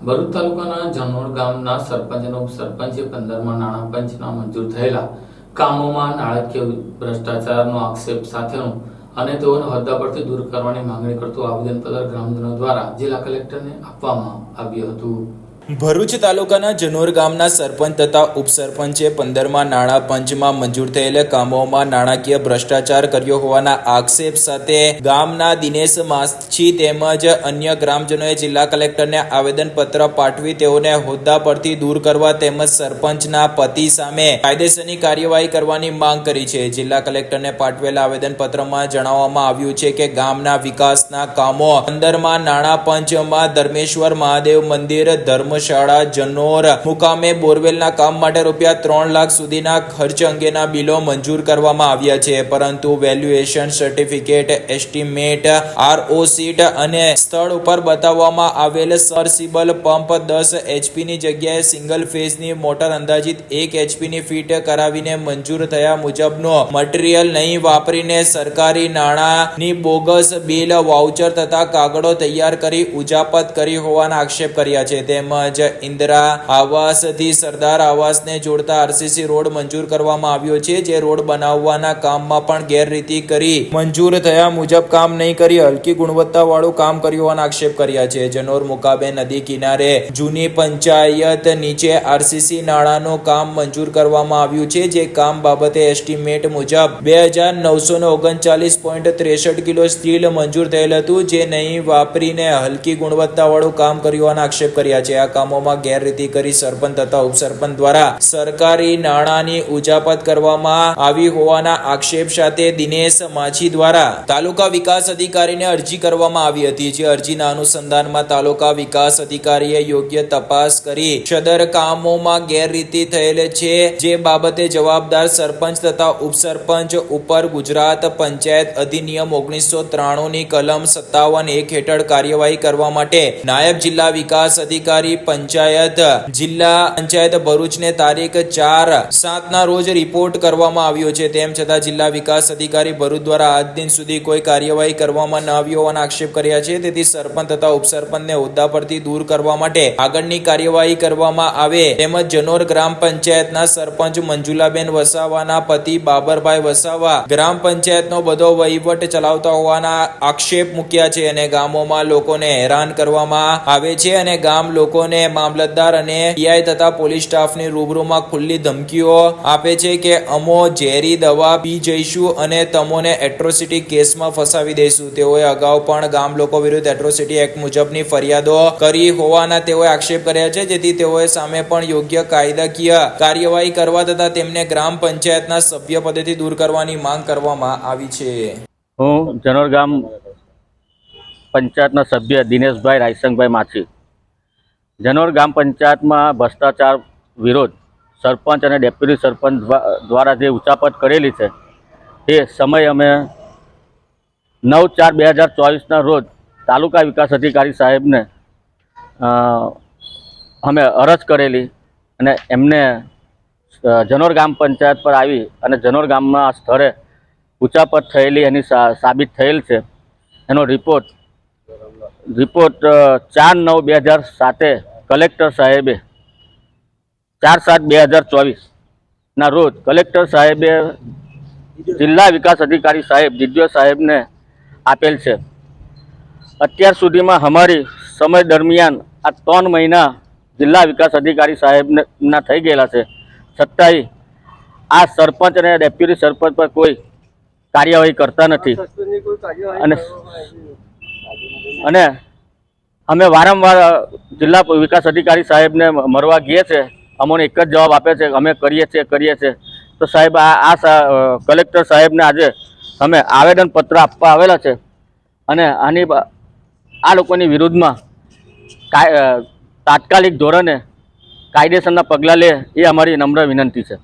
ભરૂચ તાલુકાના જનોડ ગામના સરપંચ અને પંદરમાં નાણાં પંચના મંજૂર થયેલા કામોમાં નાણાકીય ભ્રષ્ટાચારનો આક્ષેપ સાથેનું અને તેઓને હોદ્દા પરથી દૂર કરવાની માંગણી કરતું આવેદનપત્ર ગ્રામજનો દ્વારા જિલ્લા કલેક્ટરને આપવામાં આવ્યું હતું. ભરૂચ તાલુકાના જનોર ગામના સરપંચ તથા ઉપસરપંચે પંદરમાં નાણાં પંચમાં મંજૂર થયેલા કામોમાં નાણાકીય ભ્રષ્ટાચાર કર્યો હોવાના આક્ષેપ સાથે ગામના દિનેશ માછી તેમજ અન્ય ગ્રામજનોએ જિલ્લા કલેક્ટરને આવેદનપત્ર પાઠવી તેઓને હોદ્દા પરથી દૂર કરવા તેમજ સરપંચના પતિ સામે કાયદેસરની કાર્યવાહી કરવાની માંગ કરી છે. જિલ્લા કલેક્ટરને પાઠવેલા આવેદનપત્રમાં જણાવવામાં આવ્યું છે કે ગામના વિકાસના કામો પંદરમાં નાણાં પંચમાં ધર્મેશ્વર મહાદેવ મંદિર ધર્મશાળા જનોર મુકામે બોરવેલના કામ માટે રૂપિયા ત્રણ લાખ સુધીના ખર્ચ અંગેના બિલો મંજૂર કરવામાં આવ્યા છે. પરંતુ valuation certificate, estimate, R O seat અને સ્થળ ઉપર બતાવવામાં આવેલ સર્સિબલ પંપ દસ એચપીની જગ્યાએ સિંગલ ફેઝની મોટર અંદાજિત એક એચપીની ફીટ કરાવીને મંજૂર થયા મુજબનો મટીરિયલ નહીં વાપરીને સરકારી નાણાંની બોગસ બિલ વાઉચર તથા કાગળો તૈયાર કરી ઉજાપત કરી હોવાના આક્ષેપ કર્યા છે. તેમજ ઇન્દિરા આવાસથી સરદાર આવાસને જોડતા આરસીસી રોડ મંજૂર કરવામાં આવ્યો છે. જે રોડ બનાવવાના કામમાં પણ ગેરરીતિ કરી, મંજૂર થયા મુજબ કામ નહીં કરી, હલકી ગુણવત્તાવાળું કામ કર્યું હોવાના આક્ષેપ કર્યા છે. જનોર મુકાબે નદી કિનારે જૂની પંચાયત નીચે આરસીસી નાળાનું કામ મંજૂર કરવામાં આવ્યું છે. જે કામ બાબતે એસ્ટિમેટ મુજબ બે હજાર નવસો ને ઓગણચાલીસ પોઈન્ટ ત્રેસઠ કિલો સ્ટીલ મંજૂર થયેલ હતું, જે નહીં વાપરીને હલકી ગુણવત્તાવાળું કામ કર્યું હોવાના આક્ષેપ કર્યા છે. આ કામોમાં ગેરરીતિ કરી સરપંચ તથા ઉપસરપંચ દ્વારા સરકારી નાણાંની ઉજાપત કરવામાં આવી હોવાના આક્ષેપ સાથે દિનેશ માછી દ્વારા તાલુકા વિકાસ અધિકારીને અરજી કરવામાં આવી હતી, જે અરજીના અનુસંધાનમાં તાલુકા વિકાસ અધિકારીએ યોગ્ય તપાસ કરી સદર કામોમાં ગેરરીતિ થયેલ છે, જે બાબતે જવાબદાર સરપંચ તથા ઉપસરપંચ ઉપર ગુજરાત પંચાયત અધિનિયમ ઓગણીસો ત્રાણુંની કલમ સત્તાવન એક હેઠળ કાર્યવાહી કરવા માટે નાયબ જિલ્લા વિકાસ અધિકારી પંચાયત જિલ્લા પંચાયત ભરૂચને તારીખ ચાર સાતના રોજ રિપોર્ટ કરવામાં આવ્યો છે. તેમ છતાં જિલ્લા વિકાસ અધિકારી ભરૂચ દ્વારા આજ દિન સુધી કોઈ કાર્યવાહી કરવામાં ન આવી હોવાના આક્ષેપ કર્યા છે. તેથી સરપંચ તથા ઉપસરપંચને હોદ્દા પરથી દૂર કરવા માટે આગળની કાર્યવાહી કરવામાં આવે. તેમજ જનોર ગ્રામ પંચાયતના સરપંચ મંજુલાબેન વસાવાના પતિ બાબરભાઈ વસાવા ગ્રામ પંચાયતનો બધો વહીવટ ચલાવતા હોવાના આક્ષેપ મૂક્યા છે અને ગામોમાં લોકોને હેરાન કરવામાં આવે છે અને ગામ લોકોને મામલતદાર અને પીઆઈ તથા પોલીસ સ્ટાફની રૂબરૂમાં ખુલ્લી ધમકીઓ આપે છે કે અમો ઝેરી દવા પી જઈશું અને તમોને એટ્રોસિટી કેસમાં ફસાવી દઈશું. તેઓએ અગાઉ પણ ગામ લોકો વિરુદ્ધ એટ્રોસિટી એક્ટ મુજબની ફરિયાદો કરી હોવાના તેઓએ આક્ષેપ કર્યા છે, જેથી તેઓએ સામે પણ યોગ્ય કાયદાકીય કાર્યવાહી કરવા તથા તેમને ગ્રામ પંચાયતના સભ્ય પદેથી દૂર કરવાની માંગ કરવામાં આવી છે. હું જનોર ગામ પંચાયતના સભ્ય દિનેશભાઈ રાયસંગભાઈ માછી. જનોર ગામ પંચાયતમાં ભ્રષ્ટાચાર વિરોધ સરપંચ અને ડેપ્યુટી સરપંચ દ્વારા જે ઉચાપત કરેલી છે તે સમય અમે નવ ચાર બે હજાર ચોવીસના રોજ તાલુકા વિકાસ અધિકારી સાહેબને અમે અરજ કરેલી અને એમને જનોર ગામ પંચાયત પર આવી અને જનોર ગામમાં સ્થળે ઉચાપત થયેલી એની સાબિત થયેલ છે. એનો રિપોર્ટ રિપોર્ટ ચાર નવ બે હજાર સાતે કલેક્ટર સાહેબે ચાર સાત બે હજાર ચોવીસના રોજ કલેક્ટર સાહેબે જિલ્લા વિકાસ અધિકારી સાહેબ દિદ્યો સાહેબને આપેલ છે. અત્યાર સુધીમાં અમારી સમય દરમિયાન આ ત્રણ મહિના જિલ્લા વિકાસ અધિકારી સાહેબને થઈ ગયેલા છે. છતાંય આ સરપંચ અને ડેપ્યુટી સરપંચ પર કોઈ કાર્યવાહી કરતા નથી. અને અને અમે વારંવાર જિલ્લા વિકાસ અધિકારી સાહેબને મળવા ગઈએ છે. અમને એક જ જવાબ આપે છે અમે કરીએ છીએ કરીએ છીએ. તો સાહેબ, આ આ કલેક્ટર સાહેબને આજે અમે આવેદનપત્ર આપવા આવેલા છે. અને આની આ લોકોની વિરુદ્ધમાં તાત્કાલિક ધોરણે કાયદેસરના પગલાં લે એ અમારી નમ્ર વિનંતી છે.